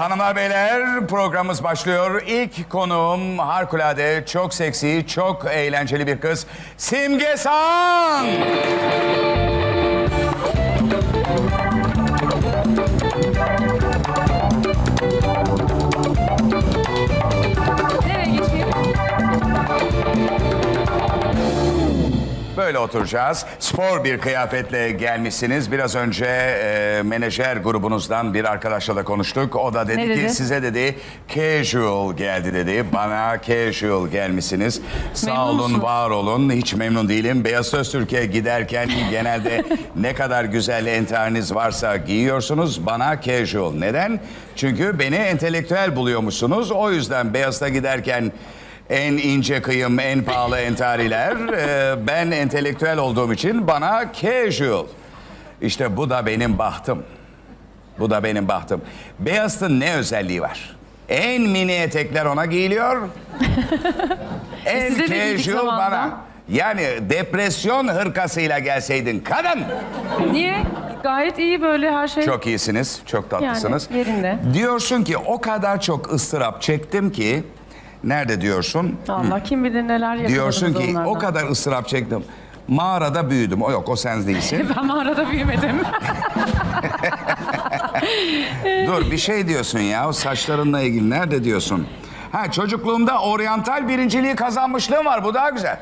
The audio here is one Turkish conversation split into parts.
hanımlar beyler programımız başlıyor. İlk konuğum harikulade, çok seksi, çok eğlenceli bir kız. Simge San. Böyle oturacağız. Spor bir kıyafetle gelmişsiniz. Biraz önce e, menajer grubunuzdan bir arkadaşla da konuştuk. O da dedi Ne ki dedi? size dedi casual geldi dedi. Bana casual gelmişsiniz. Sağ Memnun olun, musunuz? var olun. Hiç memnun değilim. Beyaz Söz Türkiye giderken genelde ne kadar güzel entariniz varsa giyiyorsunuz. Bana casual. Neden? Çünkü beni entelektüel buluyormuşsunuz. O yüzden Beyaz'da giderken en ince kıyım, en pahalı entariler. e, ben entelektüel olduğum için bana casual. İşte bu da benim bahtım. Bu da benim bahtım. Beyaz'ın ne özelliği var? En mini etekler ona giyiliyor. en size de giydik casual bana. Yani depresyon hırkasıyla gelseydin kadın. Niye? Gayet iyi böyle her şey. Çok iyisiniz, çok tatlısınız. Yani yerinde. Diyorsun ki o kadar çok ıstırap çektim ki... Nerede diyorsun? Allah kim bilir neler yapıyordunuz Diyorsun ki onlardan. o kadar ıstırap çektim. Mağarada büyüdüm. O yok o sen değilsin. Ben mağarada büyümedim. Dur bir şey diyorsun ya o saçlarınla ilgili nerede diyorsun? Ha çocukluğumda oryantal birinciliği kazanmışlığım var bu daha güzel.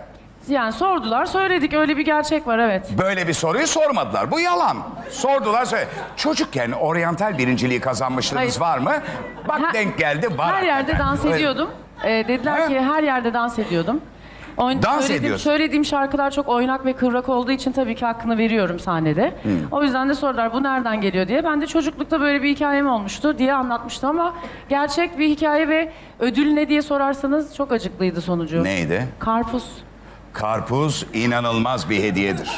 yani sordular söyledik öyle bir gerçek var evet. Böyle bir soruyu sormadılar. Bu yalan. Sordular söyle. Çocukken oryantal birinciliği kazanmışlığınız Hayır. var mı? Bak Her- denk geldi var. Her yerde hakikaten. dans Öyle. ediyordum. Ee, dediler ki her yerde dans ediyordum. Oyn- Dans söylediğim, ediyorsun. Söylediğim şarkılar çok oynak ve kıvrak olduğu için tabii ki hakkını veriyorum sahnede. Hmm. O yüzden de sordular bu nereden geliyor diye. Ben de çocuklukta böyle bir hikayem olmuştu diye anlatmıştım ama gerçek bir hikaye ve ödül ne diye sorarsanız çok acıklıydı sonucu. Neydi? Karpuz. Karpuz inanılmaz bir hediyedir.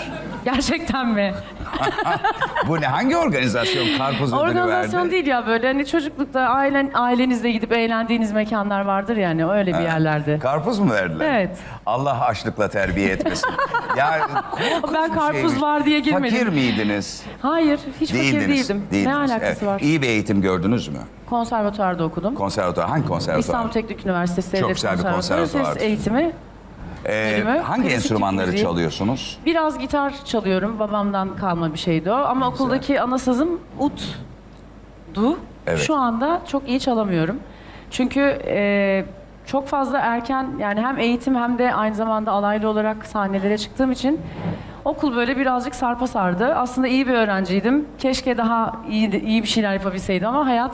Gerçekten mi? Bu ne? Hangi organizasyon karpuz ödülü Organizasyon verdi? değil ya böyle hani çocuklukta ailen ailenizle gidip eğlendiğiniz mekanlar vardır yani öyle bir yerlerde. Karpuz mu verdiler? Evet. Allah açlıkla terbiye etmesin. ya korkunç Ben bir karpuz şeymiş. var diye girmedim. Fakir miydiniz? Hayır, hiç fakir Değildiniz. değildim. değildiniz. Ne alakası Evet. var? İyi bir eğitim gördünüz mü? Konservatuvarda okudum. Konservatuvar. Hangi konservatuvar? İstanbul Teknik Üniversitesi Çok Devlet güzel bir konservatuvar. ses eğitimi. Ee, bölümü. hangi Klasik enstrümanları müziği. çalıyorsunuz? Biraz gitar çalıyorum. Babamdan kalma bir şeydi o. Ama okuldaki ana sazım ut'du. Evet. Şu anda çok iyi çalamıyorum. Çünkü e, çok fazla erken yani hem eğitim hem de aynı zamanda alaylı olarak sahnelere çıktığım için okul böyle birazcık sarpa sardı. Aslında iyi bir öğrenciydim. Keşke daha iyi iyi bir şeyler yapabilseydim ama hayat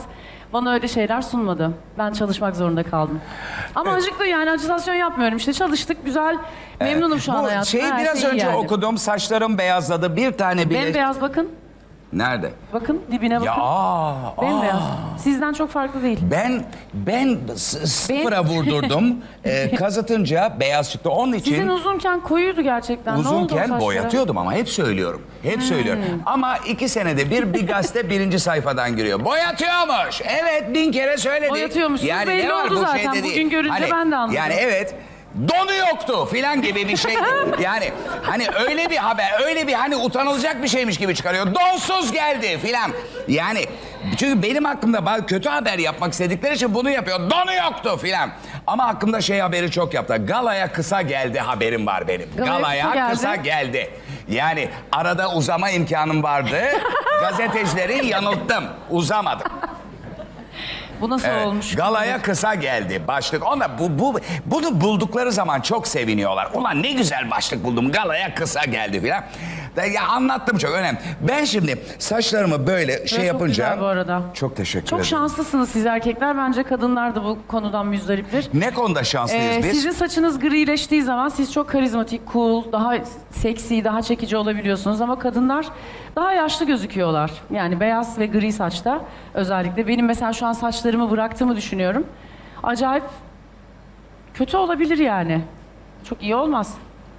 bana öyle şeyler sunmadı. Ben çalışmak zorunda kaldım. Ama acıklı yani acitasyon yapmıyorum. İşte çalıştık güzel. Memnunum şu an Bu hayatımdan. şeyi Her biraz şey iyi önce yani. okudum. Saçlarım beyazladı. Bir tane bile... Bembeyaz bakın. Nerede? Bakın dibine bakın. Ya aa. Bembeyaz. Sizden çok farklı değil. Ben ben s- sıfıra vurdurdum. Ee, kazıtınca beyaz çıktı. Onun için Sizin uzunken koyuydu gerçekten. ne oldu o uzunken saçlara? boyatıyordum ama hep söylüyorum. Hep söylüyorum. Ama iki senede bir bir gazete birinci sayfadan giriyor. Boyatıyormuş. Evet bin kere söyledik. Boyatıyormuşsunuz, belli oldu zaten. Bugün görünce ben de anladım. Yani evet donu yoktu filan gibi bir şey. yani hani öyle bir haber, öyle bir hani utanılacak bir şeymiş gibi çıkarıyor. Donsuz geldi filan. Yani çünkü benim hakkımda bazı kötü haber yapmak istedikleri için bunu yapıyor. Donu yoktu filan. Ama hakkımda şey haberi çok yaptı. Galaya kısa geldi haberim var benim. Galaya Galaya kısa kısa, geldi. Yani arada uzama imkanım vardı. Gazetecileri yanılttım. Uzamadım. Bu nasıl Evet, olmuş? Galaya kısa geldi başlık. Ona bu, bu bunu buldukları zaman çok seviniyorlar. Ulan ne güzel başlık buldum. Galaya kısa geldi filan. Ya anlattım çok önemli. Ben şimdi saçlarımı böyle şey çok yapınca güzel bu arada. Çok teşekkür Çok ederim. şanslısınız siz erkekler. Bence kadınlar da bu konudan müzdariptir. Ne konuda şanslıyız Ee, biz? sizin saçınız grileştiği zaman siz çok karizmatik, cool, daha seksi, daha çekici olabiliyorsunuz ama kadınlar daha yaşlı gözüküyorlar. Yani beyaz ve gri saçta özellikle. Benim mesela şu an saçlarımı bıraktığımı düşünüyorum. Acayip kötü olabilir yani. Çok iyi olmaz.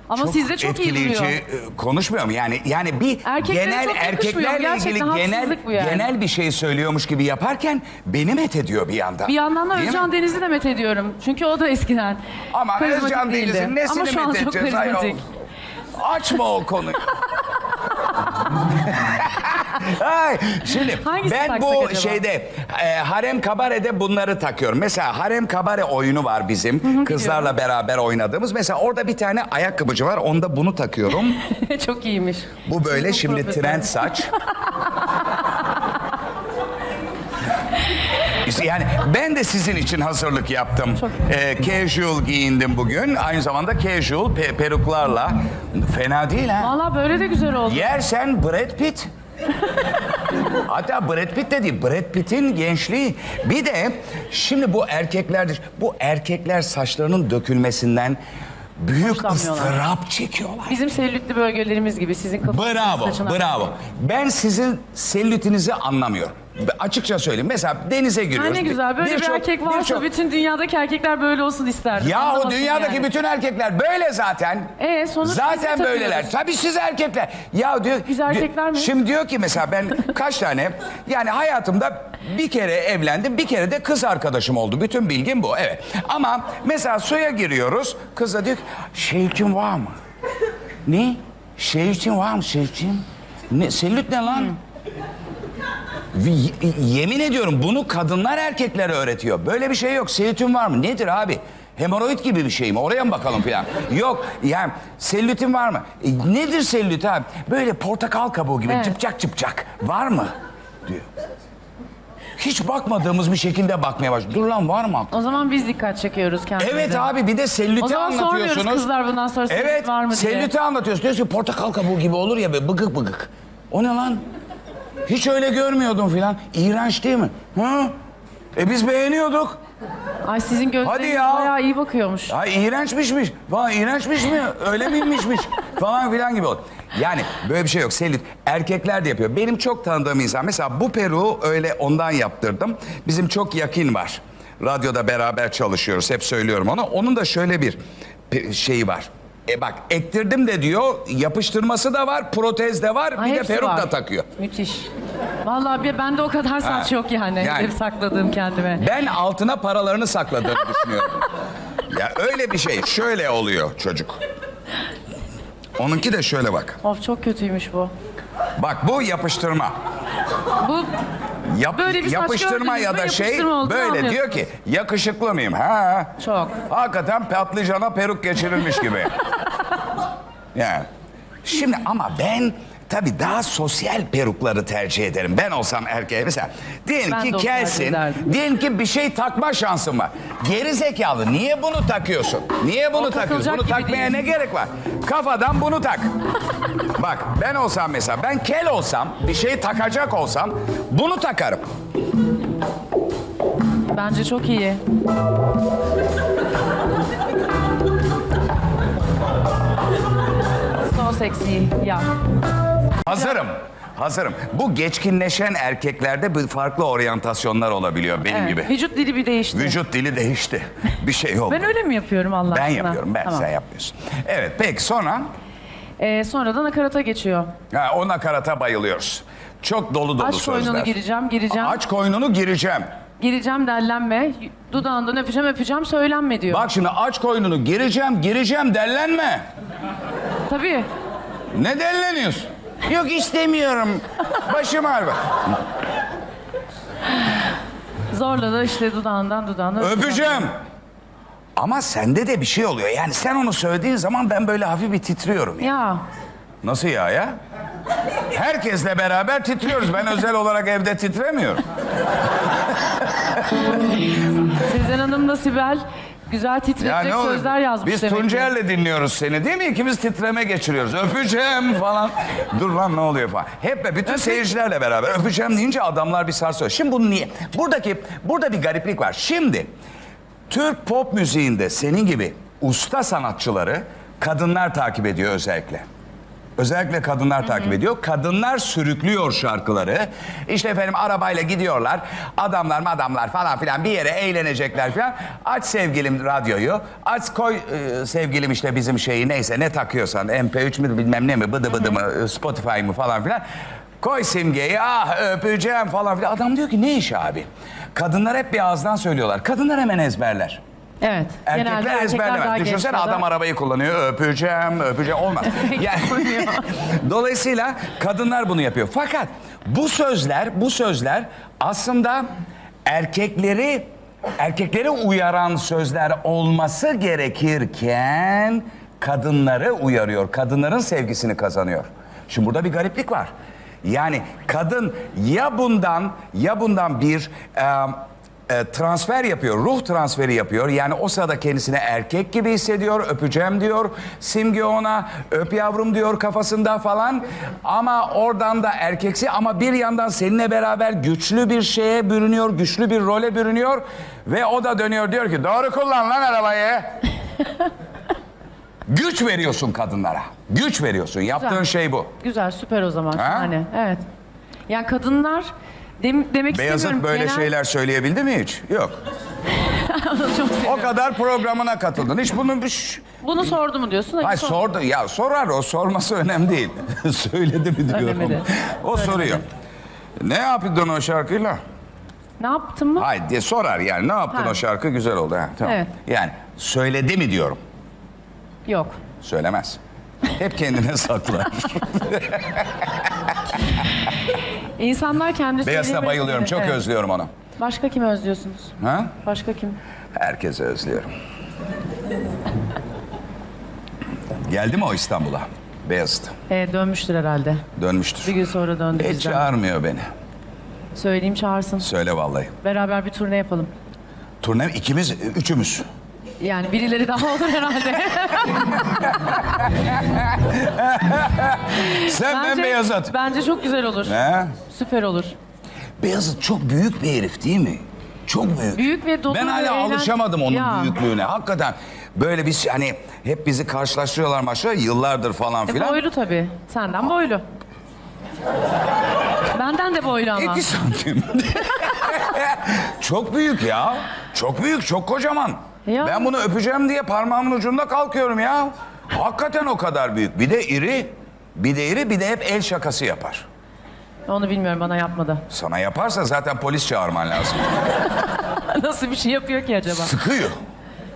Ama sizde çok iyi etkileyici duruyor. e, konuşmuyorum yani yani bir Erkeklere genel çok yakışmıyor. erkeklerle Gerçekten ilgili genel haksızlık bu yani. genel bir şey söylüyormuş gibi yaparken beni met ediyor bir yandan. Bir yandan da Değil mi? Özcan Deniz'i de met ediyorum. Çünkü o da eskiden Ama karizmatik Özcan değildi. Deniz'in nesini Ama şu an met çok edeceğiz karizmatik. Açma o konuyu. Ay, şimdi Hangisini ben taksak bu acaba? şeyde e, harem kabarede bunları takıyorum. Mesela harem kabare oyunu var bizim kızlarla beraber oynadığımız. Mesela orada bir tane ayakkabıcı var. Onda bunu takıyorum. Çok iyiymiş. Bu böyle şimdi trend saç. İşte yani ben de sizin için hazırlık yaptım. Ee, casual giyindim bugün. Aynı zamanda casual pe- peruklarla. Fena değil ha. Valla böyle de güzel oldu. Yersen Brad Pitt. Hatta Brad Pitt de değil, Brad Pitt'in gençliği. Bir de şimdi bu erkekler, bu erkekler saçlarının dökülmesinden büyük Hoşlanmıyorlar. ıstırap çekiyorlar. Bizim selülitli bölgelerimiz gibi sizin kafanızın Bravo, saçına- bravo. Ben sizin selülitinizi anlamıyorum. Açıkça söyleyeyim. Mesela denize giriyoruz. ne güzel böyle bir, Birçok- erkek varsa birçok- bütün dünyadaki erkekler böyle olsun isterdim. Yahu dünyadaki yani. bütün erkekler böyle zaten. Ee, sonuç Zaten böyleler. takıyoruz. Tabii siz erkekler. Ya diyor. Biz erkekler mi? Şimdi diyor ki mesela ben kaç tane yani hayatımda bir kere evlendim, bir kere de kız arkadaşım oldu. Bütün bilgim bu. Evet. Ama mesela suya giriyoruz. Kız da diyor ki için var mı? Ne? İçin var mı için? Ne? Selülit ne lan? Yemin ediyorum bunu kadınlar erkeklere öğretiyor. Böyle bir şey yok. Selülitin var mı? Nedir abi? Hemoroid gibi bir şey mi? Oraya mı bakalım filan? yok. Yani selülitin var mı? E, nedir selülit abi? Böyle portakal kabuğu gibi Evet. çıpçak çıpçak. Var mı? Diyor. Hiç bakmadığımız bir şekilde bakmaya başlıyor. Dur lan var mı? O zaman biz dikkat çekiyoruz kendimize. Evet abi bir de selüliti O zaman sormuyoruz anlatıyorsunuz. kızlar bundan sonra selülit Evet var mı diye. selüliti anlatıyorsun. Diyorsun ki portakal kabuğu gibi olur ya böyle bıgık bıgık. O ne lan? Hiç öyle görmüyordum filan. İğrenç değil mi? Hı? E biz beğeniyorduk. Ay sizin gözleriniz ya. bayağı iyi bakıyormuş. Ay iğrençmişmiş. Falan iğrençmiş mi? Öyle miymişmiş? falan filan gibi oldu. Yani böyle bir şey yok. Selülit erkekler de yapıyor. Benim çok tanıdığım insan mesela bu peruğu öyle ondan yaptırdım. Bizim çok yakın var. Radyoda beraber çalışıyoruz. Hep söylüyorum onu. Onun da şöyle bir pe- şeyi var. E bak ektirdim de diyor yapıştırması da var, protez de var, Ay, bir de hepsi peruk var. da takıyor. Müthiş. Vallahi bir bende o kadar saç Ha, yok yani. yani. Hep sakladığım kendime. Ben altına paralarını sakladığını düşünüyorum. ya öyle bir şey. Şöyle oluyor çocuk. Onunki de şöyle bak. Of çok kötüymüş bu. Bak bu yapıştırma. Bu Yap, Böyle bir saç yapıştırma ya da şey yapıştırma olduğunu böyle diyor ki yakışıklı mıyım? Ha. Çok. Hakikaten patlıcana peruk geçirilmiş gibi. Yani. Şimdi ama ben tabii daha sosyal perukları tercih ederim. Ben olsam erkeğe mesela diyelim Ben ki o kelsin. Diyelim ki bir şey takma şansın var. Geri zekalı niye bunu takıyorsun? Niye bunu takıyorsun? takılacak Bunu gibi takmaya değil. ne gerek var? Kafadan bunu tak. Bak ben olsam mesela ben kel olsam bir şey takacak olsam bunu takarım. bence çok iyi. Seksi ya. Hazırım. Hazırım. Bu geçkinleşen erkeklerde bir farklı oryantasyonlar olabiliyor benim Evet. gibi. Vücut dili bir değişti. Vücut dili değişti. Bir şey oldu. Ben öyle mi yapıyorum Allah Ben aşkına? yapıyorum ben Tamam. sen yapmıyorsun. Evet peki sonra Ee, sonra da nakarata geçiyor. ha, o nakarata bayılıyoruz. Çok dolu dolu Aç sözler. koynunu gireceğim, gireceğim. Aç koynunu gireceğim. Gireceğim dellenme. Dudağından öpeceğim, öpeceğim söylenme diyor. Bak şimdi aç koynunu gireceğim gireceğim dellenme. Tabii. Ne delleniyorsun? Yok istemiyorum. Başım ağrıyor. Zorla da işte dudağından dudağına Öpeceğim. Ama sende de bir şey oluyor. Yani sen onu söylediğin zaman ben böyle hafif bir titriyorum. Ya. Ya Nasıl ya ya? Herkesle beraber titriyoruz. Ben özel olarak evde titremiyorum. Sezen Hanım'la Sibel güzel Ya titretecek ne olur? sözler yazmış Biz demek ki. Tuncer'le dinliyoruz seni değil mi? İkimiz titreme geçiriyoruz. Öpeceğim falan. Dur lan ne oluyor falan. Hep bütün seyircilerle beraber öpeceğim deyince adamlar bir sarsıyor. Şimdi bunu niye? Buradaki burada bir gariplik var. Şimdi Türk pop müziğinde senin gibi usta sanatçıları kadınlar takip ediyor özellikle. Özellikle kadınlar takip ediyor. Kadınlar sürüklüyor şarkıları. İşte efendim arabayla gidiyorlar. Adamlar madamlar falan filan bir yere eğlenecekler falan. Aç sevgilim radyoyu. Aç koy e, sevgilim işte bizim şeyi neyse ne takıyorsan. MP3 mü bilmem ne mi bıdı bıdı mı e, Spotify mı falan filan. Koy simgeyi ah öpeceğim falan filan. Adam diyor ki ne iş abi? Kadınlar hep bir ağızdan söylüyorlar. Kadınlar hemen ezberler. Evet. Erkekler Genelde erkekler ezberlemez. daha Düşünsene geç adam arabayı kullanıyor. Öpeceğim, öpeceğim. Olmaz. Yani, dolayısıyla kadınlar bunu yapıyor. Fakat bu sözler, bu sözler aslında erkekleri erkekleri uyaran sözler olması gerekirken kadınları uyarıyor. Kadınların sevgisini kazanıyor. Şimdi burada bir gariplik var. Yani kadın ya bundan ya bundan bir e, e, transfer yapıyor, ruh transferi yapıyor. Yani o sırada kendisini erkek gibi hissediyor, öpeceğim diyor. Simge ona öp yavrum diyor kafasında falan. Ama oradan da erkeksi ama bir yandan seninle beraber güçlü bir şeye bürünüyor, güçlü bir role bürünüyor. Ve o da dönüyor diyor ki doğru kullan lan arabayı. Güç veriyorsun kadınlara. Güç veriyorsun. Yaptığın Güzel. şey bu. Güzel, süper o zaman. Ha? Hani evet. Yani kadınlar dem- demek Beyazıt istemiyorum. böyle genel- şeyler söyleyebildi mi hiç? Yok. Çok O kadar programına katıldın. Hiç bunun bir... Bunu sordu mu diyorsun? Hayır Sor- sordu. Ya sorar o. Sorması önemli değil. Söyledi mi diyorum. Söylemedi. O soruyor. Ne yaptın o şarkıyla? Ne yaptın mı? Hayır diye sorar yani. Ne yaptın Ha. o şarkı güzel oldu. Ha, tamam. Evet. Yani söyledi mi diyorum. Yok. Söylemez. Hep kendine saklar. İnsanlar kendi söyleyemedikleri- bayılıyorum. Çok Evet. özlüyorum onu. Başka kimi özlüyorsunuz? Ha? Başka kim? Herkese özlüyorum. Geldi mi o İstanbul'a? Beyazıt. Ee, dönmüştür herhalde. Bir Dönmüştür. gün sonra döndü Hiç bizden. çağırmıyor beni. Söyleyeyim çağırsın. Söyle vallahi. Beraber bir turne yapalım. Turne ikimiz, üçümüz. Yani birileri daha olur herhalde. Sen ben bence, Beyazıt. bence çok güzel olur. He? Süper olur. Beyazıt çok büyük bir herif değil mi? Çok büyük. Büyük ve dolu Ben ve hala eğlen- alışamadım onun Ya. büyüklüğüne. Hakikaten böyle biz hani hep bizi karşılaştırıyorlar maşallah yıllardır falan E, filan. boylu tabii. Senden boylu. Benden de boylu ama. İki santim. çok büyük ya. Çok büyük, çok kocaman. Ya. Ben bunu öpeceğim diye parmağımın ucunda kalkıyorum ya. Hakikaten o kadar büyük. Bir de iri. Bir de iri, bir de hep el şakası yapar. Onu bilmiyorum bana yapmadı. Sana yaparsa zaten polis çağırman lazım. Nasıl bir şey yapıyor ki acaba? Sıkıyor.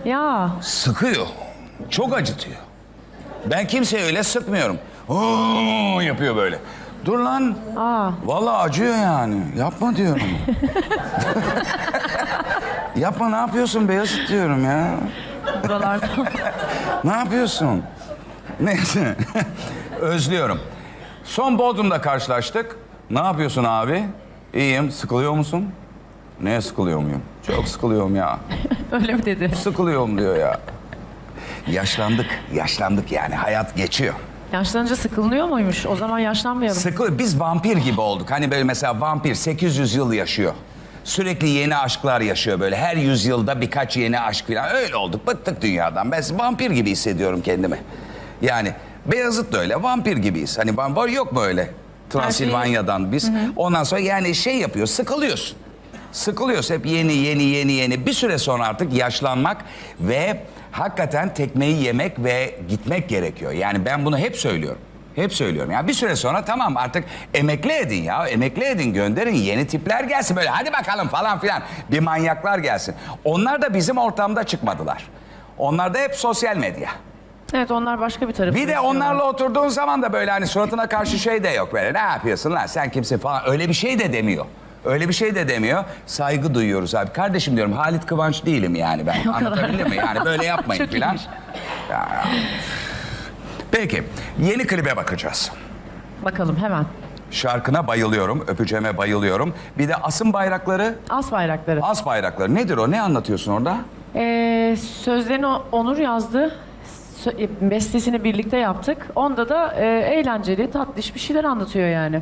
Ya Sıkıyor. Çok acıtıyor. Ben kimseye öyle sıkmıyorum. Oo, yapıyor böyle. Dur lan. aa Vallahi acıyor yani. Yapma diyorum. Yapma ne yapıyorsun Beyazıt diyorum ya. buralarda. Ne yapıyorsun? Neyse. Özlüyorum. Son Bodrum'da karşılaştık. Ne yapıyorsun abi? İyiyim. Sıkılıyor musun? Neye sıkılıyor muyum? Çok sıkılıyorum ya. Öyle mi dedi? Sıkılıyorum diyor ya. Yaşlandık. Yaşlandık yani. Hayat geçiyor. Yaşlanınca sıkılıyor muymuş? O zaman yaşlanmayalım. Sıkı, biz vampir gibi olduk. Hani böyle mesela vampir 800 yıl yaşıyor. Sürekli yeni aşklar yaşıyor böyle. Her yüzyılda birkaç yeni aşk falan. Öyle olduk. Bıktık dünyadan. Ben vampir gibi hissediyorum kendimi. Yani Beyazıt da öyle. Vampir gibiyiz. Hani var yok mu öyle? Transilvanya'dan biz. Ondan sonra yani şey yapıyor. Sıkılıyorsun. Sıkılıyorsun. Hep yeni yeni yeni yeni. Bir süre sonra artık yaşlanmak ve hakikaten tekmeyi yemek ve gitmek gerekiyor. Yani ben bunu hep söylüyorum. Hep söylüyorum. Ya bir süre sonra tamam artık emekli edin ya. Emekli edin gönderin. Yeni tipler gelsin böyle. Hadi bakalım falan filan. Bir manyaklar gelsin. Onlar da bizim ortamda çıkmadılar. Onlar da hep sosyal medya. Evet onlar başka bir tarafı. Bir de onlarla oturduğun zaman da böyle hani suratına karşı şey de yok böyle. Ne yapıyorsun lan sen kimsin falan. Öyle bir şey de demiyor. Öyle bir şey de demiyor. Saygı duyuyoruz abi. Kardeşim diyorum Halit Kıvanç değilim yani ben. Anlatabildim mi? Yani böyle yapmayın filan. Ya. Peki yeni klibe bakacağız. Bakalım hemen. Şarkına bayılıyorum, öpeceğime bayılıyorum. Bir de asın bayrakları, As bayrakları. as bayrakları. Nedir o? Ne anlatıyorsun orada? Ee, sözlerini O- Onur yazdı. Sö- e, Bestesini birlikte yaptık. Onda da e, eğlenceli, tatlış bir şeyler anlatıyor yani.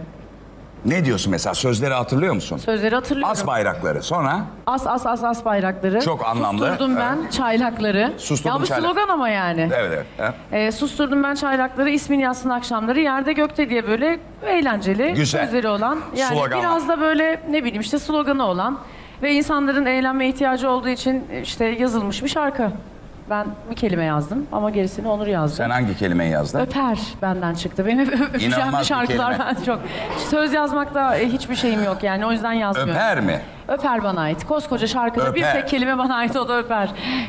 Ne diyorsun mesela? Sözleri hatırlıyor musun? Sözleri hatırlıyorum. As bayrakları. Sonra As as as as bayrakları. Çok anlamlı. Susturdum ben çaylakları. Susturdum ya bu çaylak- slogan ama yani. evet evet. evet. Ee, susturdum ben çaylakları, ismini yazsın akşamları, yerde gökte diye böyle eğlenceli Güzel. sözleri olan. Yani Sloganlar. biraz da böyle ne bileyim işte sloganı olan ve insanların eğlenme ihtiyacı olduğu için işte yazılmış bir şarkı. Ben bir kelime yazdım ama gerisini Onur yazdı. Sen hangi kelimeyi yazdın? Öper benden çıktı. Benim hep öpeceğim bir şarkılar kelime. ben çok. Söz yazmakta e, hiçbir şeyim yok yani o yüzden yazmıyorum. Öper mi? Öper bana ait. Koskoca şarkıda bir Öper. tek kelime bana ait o da öper.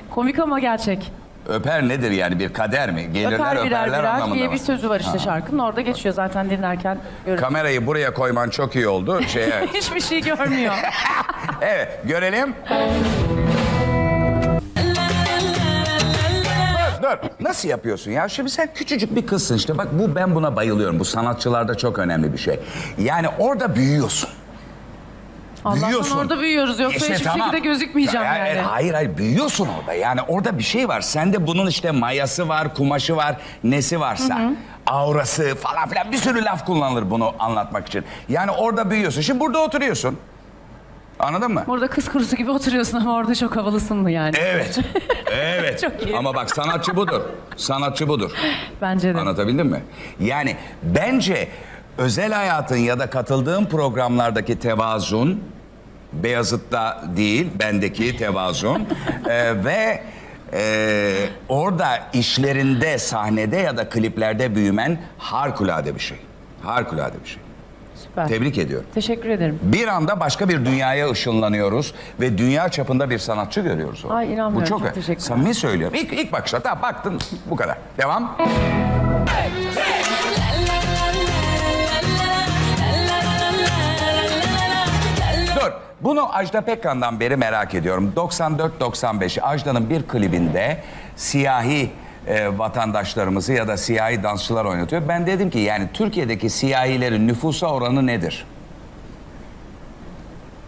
Komik ama gerçek. Öper nedir yani bir kader mi? Gelirler öper birer öperler birer anlamında diye mı? bir sözü var işte şarkının. Orada geçiyor zaten dinlerken görüyoruz. Kamerayı buraya koyman çok iyi oldu. Şeye, Hiçbir şey görmüyor. evet görelim. Dur. Nasıl yapıyorsun ya? Şimdi sen küçücük bir kızsın işte. Bak bu ben buna bayılıyorum. Bu sanatçılarda çok önemli bir şey. Yani orada büyüyorsun. Allah'tan Büyüyorsun. orada büyüyoruz. Yoksa İşte hiçbir tamam. şekilde gözükmeyeceğim Ya, yani. Hayır hayır büyüyorsun orada. Yani orada bir şey var. Sende bunun işte mayası var, kumaşı var, nesi varsa. Aurası falan filan bir sürü laf kullanılır bunu anlatmak için. Yani orada büyüyorsun. Şimdi burada oturuyorsun. Anladın mı? Burada kız kurusu gibi oturuyorsun ama orada çok havalısın yani. Evet. Evet. Çok iyi. Ama bak sanatçı budur. Sanatçı budur. Bence de. Anlatabildim mi? Yani bence özel hayatın ya da katıldığın programlardaki tevazun Beyazıt'ta değil, bendeki tevazun Ee, ve e, orada işlerinde, sahnede ya da kliplerde büyümen harikulade bir şey. Harikulade bir şey. Süper. Tebrik ediyorum. Teşekkür ederim. Bir anda başka bir dünyaya ışınlanıyoruz ve dünya çapında bir sanatçı görüyoruz. orada. Ay, inanmıyorum. Bu çok, Çok teşekkürler. Samimi söylüyorum. İlk, ilk bakışta tamam baktın bu kadar. Devam. Dur. Bunu Ajda Pekkan'dan beri merak ediyorum. 94-95 Ajda'nın bir klibinde siyahi e, vatandaşlarımızı ya da siyahi dansçılar oynatıyor. Ben dedim ki yani Türkiye'deki siyahilerin nüfusa oranı nedir?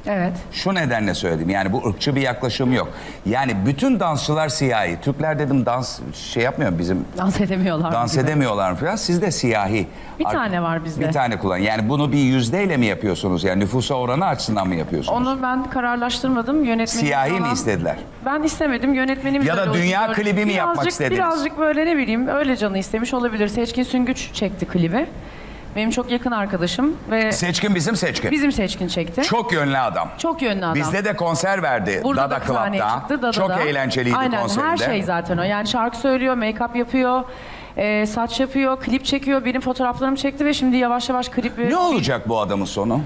Evet. Şu nedenle söyledim yani bu ırkçı bir yaklaşım yok. Yani bütün dansçılar siyahi. Türkler dedim dans şey yapmıyor bizim Dans edemiyorlar. dans gibi. edemiyorlar falan. Sizde siyahi. Bir Ar- tane var bizde. Bir tane kullan. Yani bunu bir yüzdeyle mi yapıyorsunuz? Yani nüfusa oranı açısından mı yapıyorsunuz? Onu ben kararlaştırmadım. Yönetmenim Siyahi mi falan- istediler? Ben istemedim. Yönetmenim Ya da dünya klibi mi yapmak Birazcık- istediniz? Birazcık böyle ne bileyim öyle canı istemiş olabilir. Seçkin Süngüç çekti klibi. Benim çok yakın arkadaşım ve Seçkin bizim seçkin. bizim Seçkin çekti. Çok yönlü adam. Çok yönlü adam. Bizde de konser verdi Burada Dada da sahneye Club'da. çıktı. Dada'da. Çok eğlenceliydi Aynen, konserinde. her şey zaten o. Yani şarkı söylüyor, make-up yapıyor, e, saç yapıyor, klip çekiyor. Benim fotoğraflarımı çekti ve şimdi yavaş yavaş klibi... Ne olacak bu adamın sonu?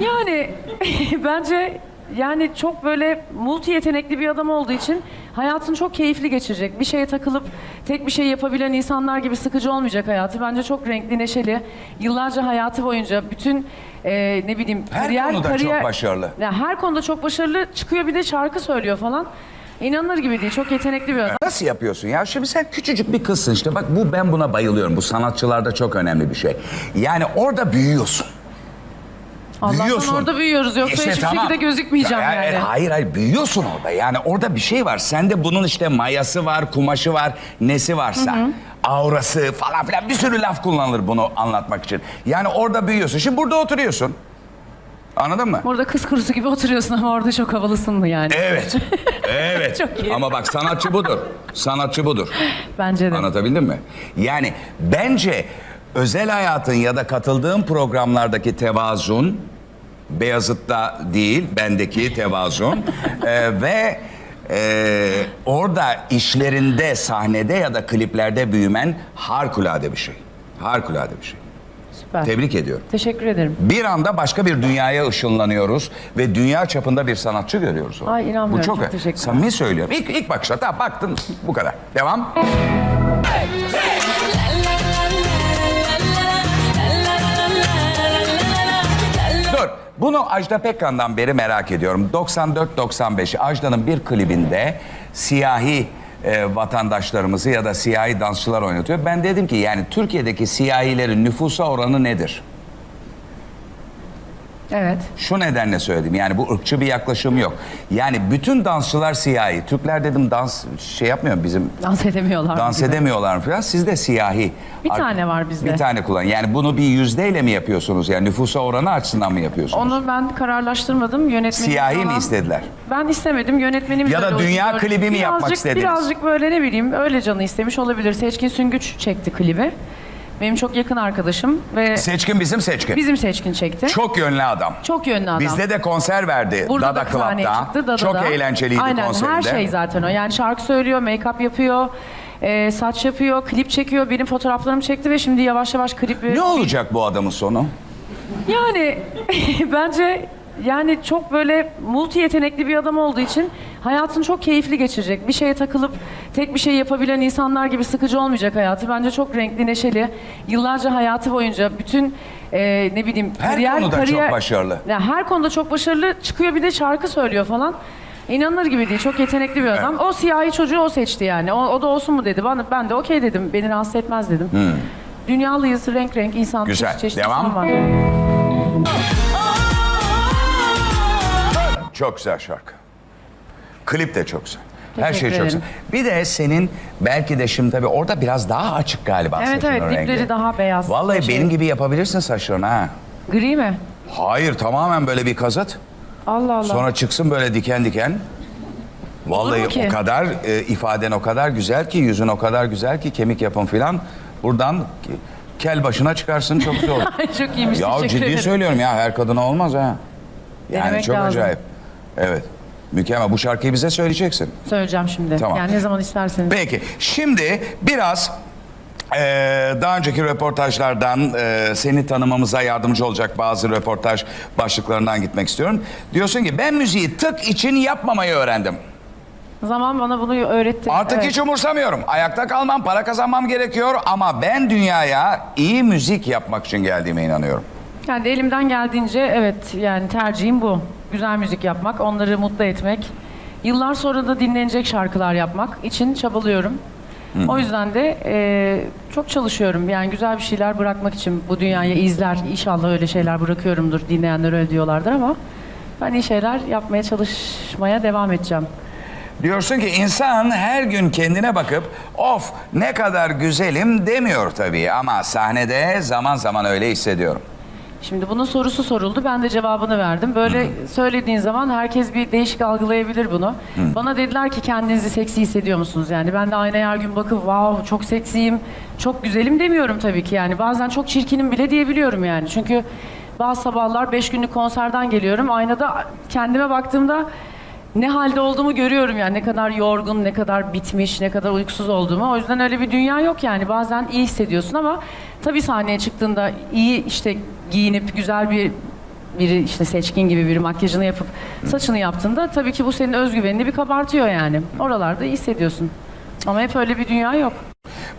Yani bence yani çok böyle multi yetenekli bir adam olduğu için hayatını çok keyifli geçirecek. Bir şeye takılıp tek bir şey yapabilen insanlar gibi sıkıcı olmayacak hayatı. Bence çok renkli, neşeli. Yıllarca hayatı boyunca bütün e, ne bileyim Her konuda çok başarılı. Ya her konuda çok başarılı çıkıyor bir de şarkı söylüyor falan. İnanılır gibi değil. Çok yetenekli bir adam. Nasıl yapıyorsun ya? Şimdi sen küçücük bir kızsın işte. Bak bu ben buna bayılıyorum. Bu sanatçılarda çok önemli bir şey. Yani orada büyüyorsun. Allah'tan büyüyorsun. orada büyüyoruz. Yoksa İşte hiçbir tamam. şekilde gözükmeyeceğim Ya, yani. Hayır hayır büyüyorsun orada. Yani orada bir şey var. Sende bunun işte mayası var, kumaşı var, nesi varsa. Aurası falan filan bir sürü laf kullanılır bunu anlatmak için. Yani orada büyüyorsun. Şimdi burada oturuyorsun. Anladın mı? Burada kız kurusu gibi oturuyorsun ama orada çok havalısın yani. Evet. Evet. Çok iyi. Ama bak sanatçı budur. Sanatçı budur. Bence de. Anlatabildim mi? Yani bence özel hayatın ya da katıldığın programlardaki tevazun Beyazıt'ta değil, bendeki tevazun Ee, ve e, orada işlerinde, sahnede ya da kliplerde büyümen harikulade bir şey. Harikulade bir şey. Süper. Tebrik ediyorum. Teşekkür ederim. Bir anda başka bir dünyaya ışınlanıyoruz ve dünya çapında bir sanatçı görüyoruz. orada. Ay, inanmıyorum. Bu çok, Çok teşekkürler. samimi söylüyorum. İlk, ilk bakışta tamam baktın bu kadar. Devam. Bunu Ajda Pekkan'dan beri merak ediyorum. 94-95 Ajda'nın bir klibinde siyahi e, vatandaşlarımızı ya da siyahi dansçılar oynatıyor. Ben dedim ki yani Türkiye'deki siyahilerin nüfusa oranı nedir? Evet. Şu nedenle söyledim yani bu ırkçı bir yaklaşım yok. Yani bütün dansçılar siyahi. Türkler dedim dans şey yapmıyor bizim Dans edemiyorlar. dans gibi. edemiyorlar falan. Sizde siyahi. Bir Ar- tane var bizde. Bir tane kullan. Yani bunu bir yüzdeyle mi yapıyorsunuz? Yani nüfusa oranı açısından mı yapıyorsunuz? Onu ben kararlaştırmadım. Yönetmenim Siyahi mi falan- istediler? Ben istemedim. Yönetmenim Ya da dünya klibi mi yapmak Birazcık- istediniz? Birazcık böyle ne bileyim öyle canı istemiş olabilir. Seçkin Süngüç çekti klibi. Benim çok yakın arkadaşım ve Seçkin bizim seçkin. bizim Seçkin çekti. Çok yönlü adam. Çok yönlü adam. Bizde de konser verdi Burada Dada da sahneye Club'da. çıktı. Dada'da. Çok eğlenceliydi Aynen, konserinde. her şey zaten o. Yani şarkı söylüyor, make-up yapıyor, e, saç yapıyor, klip çekiyor. Benim fotoğraflarımı çekti ve şimdi yavaş yavaş klibi... Ne olacak bu adamın sonu? Yani bence yani çok böyle multi yetenekli bir adam olduğu için hayatını çok keyifli geçirecek. Bir şeye takılıp tek bir şey yapabilen insanlar gibi sıkıcı olmayacak hayatı. Bence çok renkli, neşeli. Yıllarca hayatı boyunca bütün e, ne bileyim Her konuda çok başarılı. Ya her konuda çok başarılı çıkıyor bir de şarkı söylüyor falan. İnanılır gibi değil. Çok yetenekli bir adam. O siyahi çocuğu o seçti yani. O, o da olsun mu dedi. Ben, ben de okey dedim. Beni rahatsız etmez dedim. Dünyalıyız. Renk renk insan Hmm. Güzel. çeşit çeşit Devam. insan var. Çok güzel şarkı. Klip de çok güzel. Her Teşekkür şey çok güzel. ederim. Bir de senin belki de şimdi tabii orada biraz daha açık galiba Evet saçının evet dipleri rengi. daha beyaz. Vallahi Şey, benim gibi yapabilirsin saçlarını ha. Gri mi? Hayır tamamen böyle bir kazıt. Allah Allah. Sonra çıksın böyle diken diken. Vallahi ki? o kadar e, ifaden o kadar güzel ki yüzün o kadar güzel ki kemik yapın filan. Buradan ke- kel başına çıkarsın çok zor. Ay, Çok iyiymiş. ya teşekkür ciddi ederim. söylüyorum ya her kadına olmaz ha. Yani Denemek çok lazım. acayip. Evet. Mükemmel. Bu şarkıyı bize söyleyeceksin. Söyleyeceğim şimdi. Tamam. Yani ne zaman isterseniz. Peki şimdi biraz eee, daha önceki röportajlardan eee, seni tanımamıza yardımcı olacak bazı röportaj başlıklarından gitmek istiyorum. Diyorsun ki ben müziği tık için yapmamayı öğrendim. Zaman bana bunu öğretti. Artık Evet. hiç umursamıyorum. Ayakta kalmam, para kazanmam gerekiyor ama ben dünyaya iyi müzik yapmak için geldiğime inanıyorum. Yani elimden geldiğince evet yani tercihim bu. Güzel müzik yapmak, onları mutlu etmek. Yıllar sonra da dinlenecek şarkılar yapmak için çabalıyorum. O yüzden de e, çok çalışıyorum. Yani güzel bir şeyler bırakmak için bu dünyaya izler. İnşallah öyle şeyler bırakıyorumdur. Dinleyenler öyle diyorlardır ama ben iyi şeyler yapmaya çalışmaya devam edeceğim. Diyorsun ki insan her gün kendine bakıp of ne kadar güzelim demiyor tabii ama sahnede zaman zaman öyle hissediyorum. Şimdi bunun sorusu soruldu. Ben de cevabını verdim. Böyle söylediğin zaman herkes bir değişik algılayabilir bunu. Bana dediler ki kendinizi seksi hissediyor musunuz? Yani ben de aynaya her gün bakıp wow çok seksiyim, çok güzelim demiyorum tabii ki. Yani bazen çok çirkinim bile diyebiliyorum yani. Çünkü bazı sabahlar 5 günlük konserden geliyorum. Aynada kendime baktığımda ne halde olduğumu görüyorum yani ne kadar yorgun, ne kadar bitmiş, ne kadar uykusuz olduğumu. O yüzden öyle bir dünya yok yani. Bazen iyi hissediyorsun ama tabii sahneye çıktığında iyi işte giyinip güzel bir biri işte seçkin gibi bir makyajını yapıp saçını yaptığında tabii ki bu senin özgüvenini bir kabartıyor yani. Oralarda iyi hissediyorsun. Ama hep öyle bir dünya yok.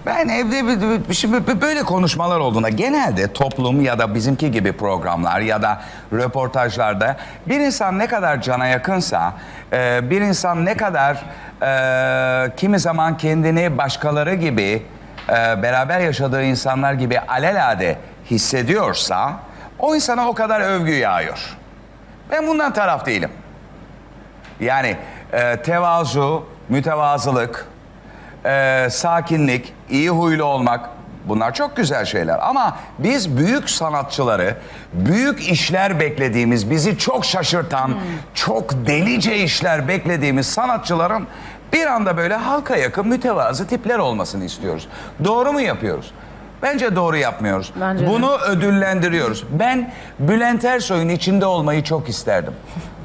Ben evde şimdi böyle konuşmalar olduğunda genelde toplum ya da bizimki gibi programlar ya da röportajlarda bir insan ne kadar cana yakınsa, e, bir insan ne kadar e, kimi zaman kendini başkaları gibi e, beraber yaşadığı insanlar gibi alelade hissediyorsa o insana o kadar övgü yağıyor. Ben bundan taraf değilim. Yani tevazu, mütevazılık, sakinlik, iyi huylu olmak bunlar çok güzel şeyler. Ama biz büyük sanatçıları, büyük işler beklediğimiz, bizi çok şaşırtan, çok delice işler beklediğimiz sanatçıların bir anda böyle halka yakın mütevazı tipler olmasını istiyoruz. Doğru mu yapıyoruz? Bence doğru yapmıyoruz. Bence de. Bunu ödüllendiriyoruz. Ben Bülent Ersoy'un içinde olmayı çok isterdim.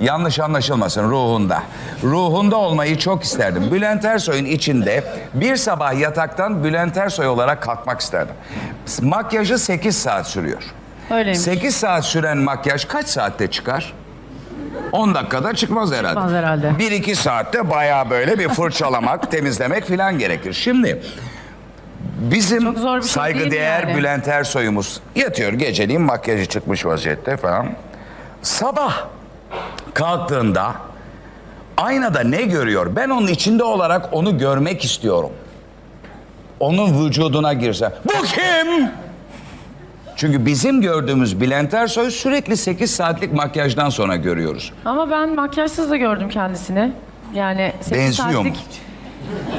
Yanlış anlaşılmasın ruhunda. Ruhunda olmayı çok isterdim. Bülent Ersoy'un içinde bir sabah yataktan Bülent Ersoy olarak kalkmak isterdim. Makyajı 8 saat sürüyor. Öyleymiş. 8 saat süren makyaj kaç saatte çıkar? 10 dakikada çıkmaz herhalde. Çıkmaz herhalde. 1-2 saatte bayağı böyle bir fırçalamak, temizlemek falan gerekir. Şimdi bizim Çok zor bir şey değil saygıdeğer yani. Bülent Ersoy'umuz yatıyor geceliğin makyajı çıkmış vaziyette falan. Sabah kalktığında aynada ne görüyor? Ben onun içinde olarak onu görmek istiyorum. Onun vücuduna girse. Bu kim? Çünkü bizim gördüğümüz Bülent Ersoy sürekli 8 saatlik makyajdan sonra görüyoruz. Ama ben makyajsız da gördüm kendisini. Yani sekiz Benziyor mu? saatlik-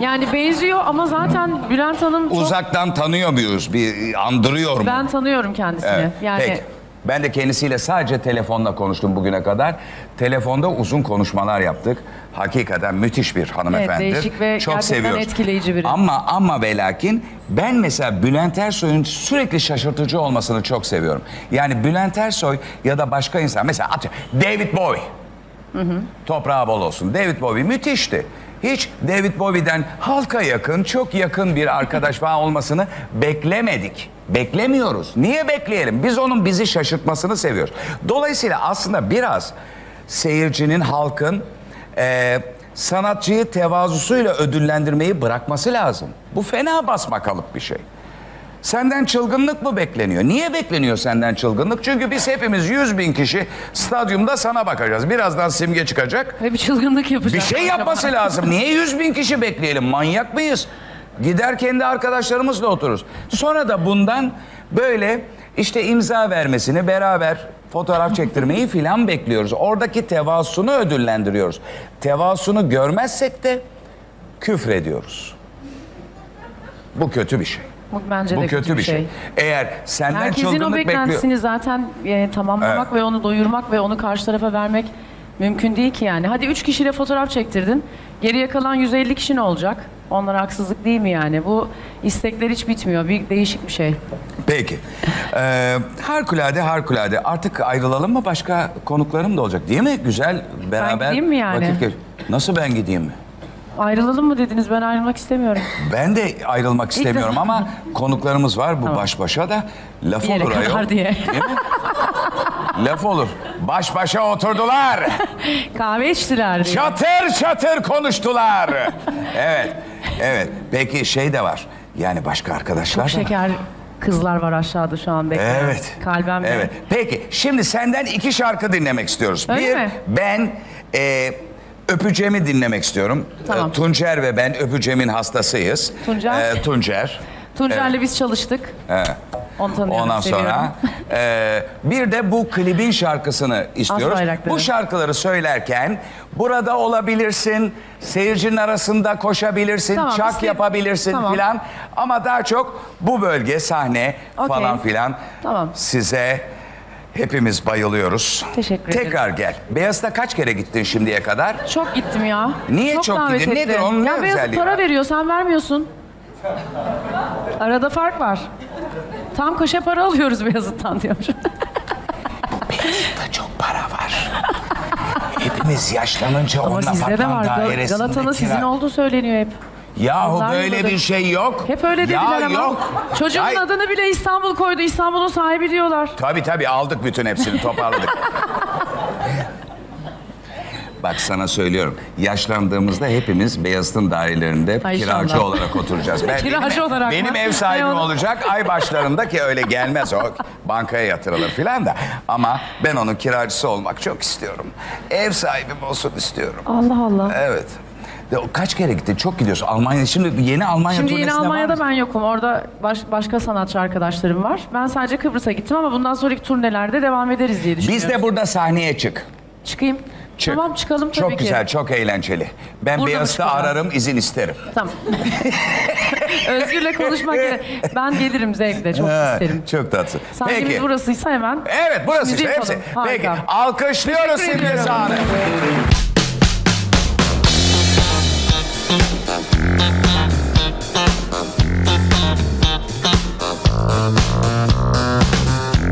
Yani benziyor ama zaten Bülent Hanım çok... Uzaktan tanıyor muyuz? Bir andırıyor mu? Ben tanıyorum kendisini. Evet. Yani Peki. Ben de kendisiyle sadece telefonla konuştum bugüne kadar. Telefonda uzun konuşmalar yaptık. Hakikaten müthiş bir hanımefendidir. değişik ve Çok gerçekten seviyoruz. etkileyici biri. Ama ama ve lakin ben mesela Bülent Ersoy'un sürekli şaşırtıcı olmasını çok seviyorum. Yani Bülent Ersoy ya da başka insan mesela atıyorum David Bowie. Toprağı bol olsun. David Bowie müthişti. Hiç David Bowie'den halka yakın, çok yakın bir arkadaş falan olmasını beklemedik. Beklemiyoruz. Niye bekleyelim? Biz onun bizi şaşırtmasını seviyoruz. Dolayısıyla aslında biraz seyircinin, halkın eee, sanatçıyı tevazusuyla ödüllendirmeyi bırakması lazım. Bu fena basma kalıp bir şey. Senden çılgınlık mı bekleniyor? Niye bekleniyor senden çılgınlık? Çünkü biz hepimiz 100 bin kişi stadyumda sana bakacağız. Birazdan simge çıkacak. Ve bir çılgınlık yapacak. Bir şey yapması lazım. Niye 100 bin kişi bekleyelim? Manyak mıyız? Gider kendi arkadaşlarımızla otururuz. Sonra da bundan böyle işte imza vermesini beraber fotoğraf çektirmeyi filan bekliyoruz. Oradaki tevazusunu ödüllendiriyoruz. Tevazusunu görmezsek de küfrediyoruz. Bu kötü bir şey. Bu bence Bu de kötü bir şey. Eğer senden Herkesin o çılgınlık bekliyor. beklentisini zaten e, tamamlamak ve onu doyurmak ve onu karşı tarafa vermek mümkün değil ki yani. Hadi 3 kişiyle fotoğraf çektirdin. Geriye kalan 150 kişi ne olacak? Onlara haksızlık değil mi yani? Bu istekler hiç bitmiyor. Bir değişik bir şey. Peki. Ee, harikulade harikulade. Artık ayrılalım mı? Başka konuklarım da olacak değil mi? Güzel beraber gideyim mi yani? vakit geç- Nasıl ben gideyim mi? Ayrılalım mı dediniz? Ben ayrılmak istemiyorum. Ben de ayrılmak istemiyorum ama konuklarımız var bu baş başa da laf Bir yere olur ayol. diye. Değil mi? laf olur. Baş başa oturdular. Kahve içtiler diye. Çatır çatır konuştular. evet. Evet. Peki şey de var. Yani başka arkadaşlar Çok da var. şeker kızlar var aşağıda şu an bekleyen. Evet. Kalbem de. Evet. Peki şimdi senden iki şarkı dinlemek istiyoruz. Öyle bir mi? ben e, öpeceğimi dinlemek istiyorum. Tamam. E, Tuncer ve ben öpeceğimin hastasıyız. Tuncer? E, Tuncer. Tuncer'le biz çalıştık. Evet. Onu tanıyorum, Ondan seviyorum. sonra e, bir de bu klibin şarkısını istiyoruz. Bu şarkıları söylerken burada olabilirsin, seyircinin arasında koşabilirsin, Tamam, çak iste- yapabilirsin Tamam. filan. Ama daha çok bu bölge, sahne Okey. falan filan Tamam. size hepimiz bayılıyoruz. Teşekkür ederim. Tekrar gel. Beyaz'da kaç kere gittin şimdiye kadar? Çok gittim ya. Niye çok davet gittin? etti. Nedir onun ne ya Beyazıt özelliği para var? veriyor sen vermiyorsun. Arada fark var. Tam kaşe para alıyoruz Beyazıt'tan diyormuş. Beyazıt'ta çok para var. Hepimiz yaşlanınca Ama onun sizde de apartman var. Gal- dairesinde Galata'nın kira- sizin olduğu söyleniyor hep. Yahu Ondan böyle bir şey yok. Hep öyle dediler ya ama. yok. Çocuğun Ay, adını bile İstanbul koydu. İstanbul'un sahibi diyorlar. Tabii tabii aldık bütün hepsini toparladık. Bak sana söylüyorum. Yaşlandığımızda hepimiz Beyazıt'ın dairelerinde Ay kiracı inşallah. olarak oturacağız. Ben, Kiracı benim, olarak Benim mı? ev sahibim Ay onu- olacak ay başlarında ki öyle gelmez o. Bankaya yatırılır filan da. Ama ben onun kiracısı olmak çok istiyorum. Ev sahibim olsun istiyorum. Allah Allah. Evet. De, kaç kere gittin? Çok gidiyorsun. Almanya şimdi yeni Almanya Şimdi yeni turnesinde var Almanya'da mısın? ben yokum. Orada baş- başka sanatçı arkadaşlarım var. Ben sadece Kıbrıs'a gittim ama bundan sonraki turnelerde devam ederiz diye düşünüyorum. Biz de burada sahneye çık. Çıkayım. Çık. Tamam çıkalım tabii Çok ki. güzel, çok eğlenceli. Ben Burada mı Beyazıt'ı ararım, izin isterim. Tamam. Özgür'le konuşmak gerek. Ben gelirim zevkle. Çok Ha, isterim. Çok tatlı. Sahnemiz Peki. burasıysa hemen. Evet burası Müziği işte hepsi. yapalım. Peki Harika. alkışlıyoruz Teşekkür Simge ediyorum.